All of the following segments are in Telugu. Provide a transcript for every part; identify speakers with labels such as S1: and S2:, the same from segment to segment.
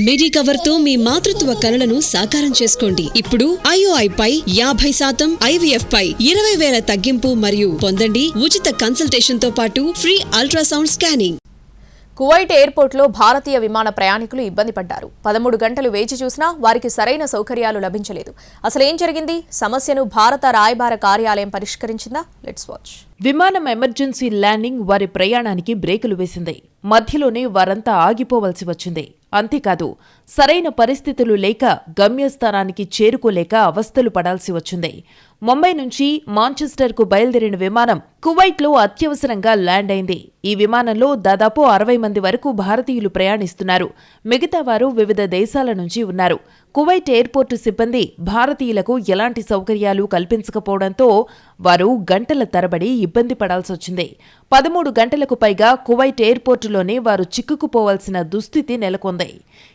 S1: మిడి కవర్తో మీ మాతృత్వ కలలను సాకారం చేసుకోండి. ఇప్పుడు ఐఓఐ పై యాభై శాతం ఐవీఎఫ్ పై ఇరవై వేల తగ్గింపు మరియు పొందండి ఉచిత కన్సల్టేషన్తో పాటు ఫ్రీ అల్ట్రాసౌండ్ స్కానింగ్
S2: కువైట్ ఎయిర్పోర్ట్లో భారతీయ విమాన ప్రయాణికులు ఇబ్బంది పడ్డారు. పదమూడు గంటలు వేచి చూసినా వారికి సరైన సౌకర్యాలు లభించలేదు. అసలు ఏం జరిగింది? సమస్యను భారత రాయబార కార్యాలయం పరిష్కరించిందా? లెట్స్ వాచ్
S3: విమానం ఎమర్జెన్సీ ల్యాండింగ్ వారి ప్రయాణానికి బ్రేకులు వేసింది. మధ్యలోనే వారంతా ఆగిపోవలసి వచ్చింది. అంతేకాదు సరైన పరిస్థితులు లేక గమ్యస్థానానికి చేరుకోలేక అవస్థలు పడాల్సి వచ్చింది. ముంబై నుంచి మాంచెస్టర్కు బయలుదేరిన విమానం కువైట్లో అత్యవసరంగా ల్యాండ్ అయింది ఈ విమానంలో దాదాపు అరవై మంది వరకు భారతీయులు ప్రయాణిస్తున్నారు. మిగతా వారు వివిధ దేశాల నుంచి ఉన్నారు. కువైట్ ఎయిర్పోర్టు సిబ్బంది భారతీయులకు ఎలాంటి సౌకర్యాలు కల్పించకపోవడంతో వారు గంటల తరబడి ఇబ్బంది పడాల్సొచ్చింది పదమూడు గంటలకు పైగా కువైట్ ఎయిర్పోర్టులోనే వారు చిక్కుకుపోవాల్సిన దుస్థితి నెలకొంది.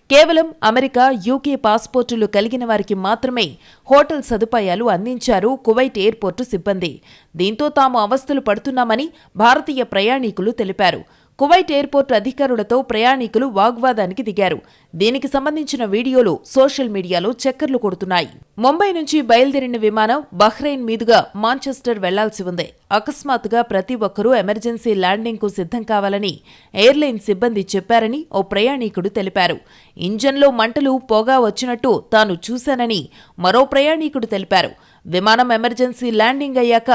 S3: కేవలం అమెరికా యూకే పాస్పోర్టులు కలిగిన వారికి మాత్రమే హోటల్ సదుపాయాలు అందించారు కువైట్ ఎయిర్పోర్టు సిబ్బంది. దీంతో తాము అవస్థలు పడుతున్నామని భారతీయ ప్రయాణికులు తెలిపారు. కువైట్ ఎయిర్పోర్ట్ అధికారులతో ప్రయాణికులు వాగ్వాదానికి దిగారు. దీనికి సంబంధించిన వీడియోలు సోషల్ మీడియాలో చక్కర్లు కొడుతున్నాయి. ముంబై నుంచి బయలుదేరిన విమానం బహ్రెయిన్ మీదుగా మాంచెస్టర్ వెళ్ళాల్సి ఉంది. అకస్మాత్తుగా ప్రతి ఒక్కరూ ఎమర్జెన్సీ ల్యాండింగ్కు సిద్ధం కావాలని ఎయిర్లైన్ సిబ్బంది చెప్పారని ఓ ప్రయాణికుడు తెలిపారు. ఇంజన్లో మంటలు పొగా వచ్చినట్టు తాను చూశానని మరో ప్రయాణికుడు తెలిపారు. విమానం ఎమర్జెన్సీ ల్యాండింగ్ అయ్యాక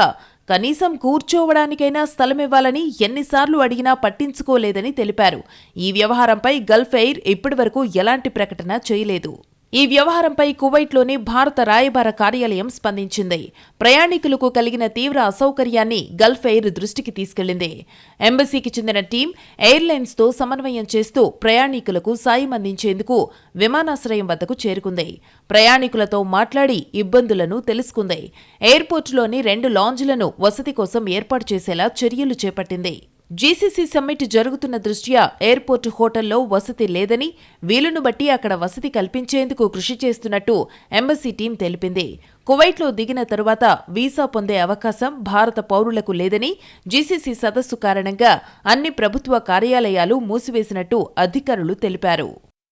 S3: కనీసం కూర్చోవడానికైనా స్థలమివ్వాలని ఎన్నిసార్లు అడిగినా పట్టించుకోలేదని తెలిపారు. ఈ వ్యవహారంపై గల్ఫ్ ఎయిర్ ఇప్పటివరకు ఎలాంటి ప్రకటన చేయలేదు. ఈ వ్యవహారంపై కువైట్లోని భారత రాయబార కార్యాలయం స్పందించింది. ప్రయాణికులకు కలిగిన తీవ్ర అసౌకర్యాన్ని గల్ఫ్ ఎయిర్ దృష్టికి తీసుకెళ్ళింది ఎంబసీకి చెందిన టీం ఎయిర్లైన్స్తో సమన్వయం చేస్తూ ప్రయాణికులకు సాయం అందించేందుకు విమానాశ్రయం వద్దకు చేరుకుంది. ప్రయాణికులతో మాట్లాడి ఇబ్బందులను తెలుసుకుంది. ఎయిర్పోర్టులోని రెండు లాంజ్లను వసతి కోసం ఏర్పాటు చేసేలా చర్యలు చేపట్టింది. జీసీసీ సమ్మిట్ జరుగుతున్న దృష్ట్యా ఎయిర్పోర్టు హోటల్లో వసతి లేదని వీలును బట్టి అక్కడ వసతి కల్పించేందుకు కృషి చేస్తున్నట్టు ఎంబసీ టీం తెలిపింది. కువైట్లో దిగిన తరువాత వీసా పొందే అవకాశం భారత పౌరులకు లేదని జీసీసీ సదస్సు కారణంగా అన్ని ప్రభుత్వ కార్యాలయాలు మూసివేసినట్టు అధికారులు తెలిపారు.